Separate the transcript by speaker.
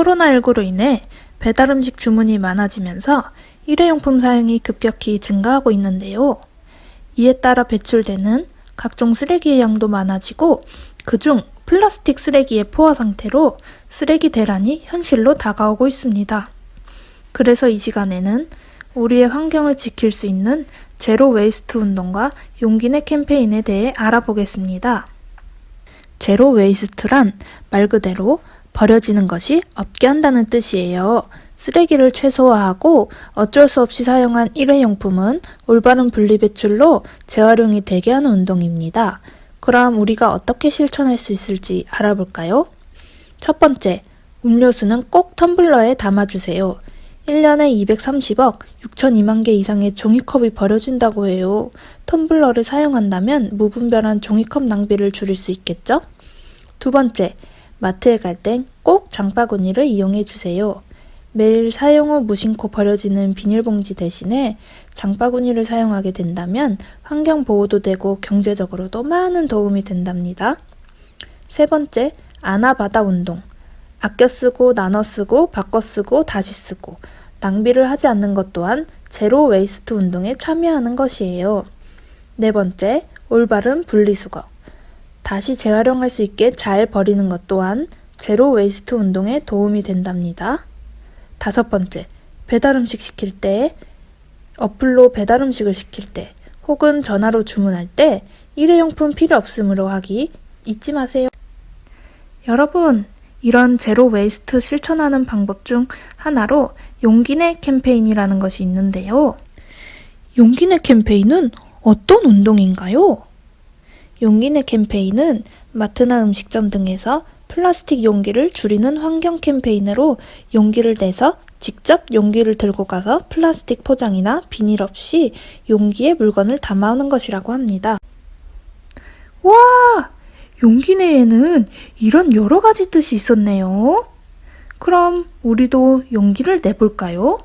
Speaker 1: 꿈하! 코로나19로 인해 배달 음식 주문이 많아지면서 일회용품 사용이 급격히 증가하고 있는데요. 이에 따라 배출되는 각종 쓰레기의 양도 많아지고 그중 플라스틱 쓰레기의 포화 상태로 쓰레기 대란이 현실로 다가오고 있습니다. 그래서 이 시간에는 우리의 환경을 지킬 수 있는 제로 웨이스트 운동과 용기내 캠페인에 대해 알아보겠습니다. 제로 웨이스트란 말 그대로 버려지는 것이 없게 한다는 뜻이에요. 쓰레기를 최소화하고 어쩔 수 없이 사용한 일회용품은 올바른 분리배출로 재활용이 되게 하는 운동입니다. 그럼 우리가 어떻게 실천할 수 있을지 알아볼까요? 첫 번째, 음료수는 꼭 텀블러에 담아주세요. 1년에 230억 6,002만 개 이상의 종이컵이 버려진다고 해요. 텀블러를 사용한다면 무분별한 종이컵 낭비를 줄일 수 있겠죠? 두 번째, 마트에 갈 땐 꼭 장바구니를 이용해 주세요. 매일 사용 후 무심코 버려지는 비닐봉지 대신에 장바구니를 사용하게 된다면 환경 보호도 되고 경제적으로도 많은 도움이 된답니다. 세 번째, 아나바다 운동. 아껴 쓰고 나눠 쓰고 바꿔 쓰고 다시 쓰고 낭비를 하지 않는 것 또한 제로 웨이스트 운동에 참여하는 것이에요. 네 번째, 올바른 분리수거. 다시 재활용할 수 있게 잘 버리는 것 또한 제로 웨이스트 운동에 도움이 된답니다. 다섯 번째, 배달 음식 시킬 때, 어플로 배달 음식을 시킬 때, 혹은 전화로 주문할 때 일회용품 필요 없음으로 하기 잊지 마세요. 여러분, 이런 제로 웨이스트 실천하는 방법 중 하나로 용기내 캠페인이라는 것이 있는데요. 용기내 캠페인은 어떤 운동인가요? 용기내 캠페인은 마트나 음식점 등에서 플라스틱 용기를 줄이는 환경 캠페인으로 용기를 내서 직접 용기를 들고 가서 플라스틱 포장이나 비닐 없이 용기에 물건을 담아오는 것이라고 합니다. 와! 용기 내에는 이런 여러 가지 뜻이 있었네요. 그럼 우리도 용기를 내볼까요?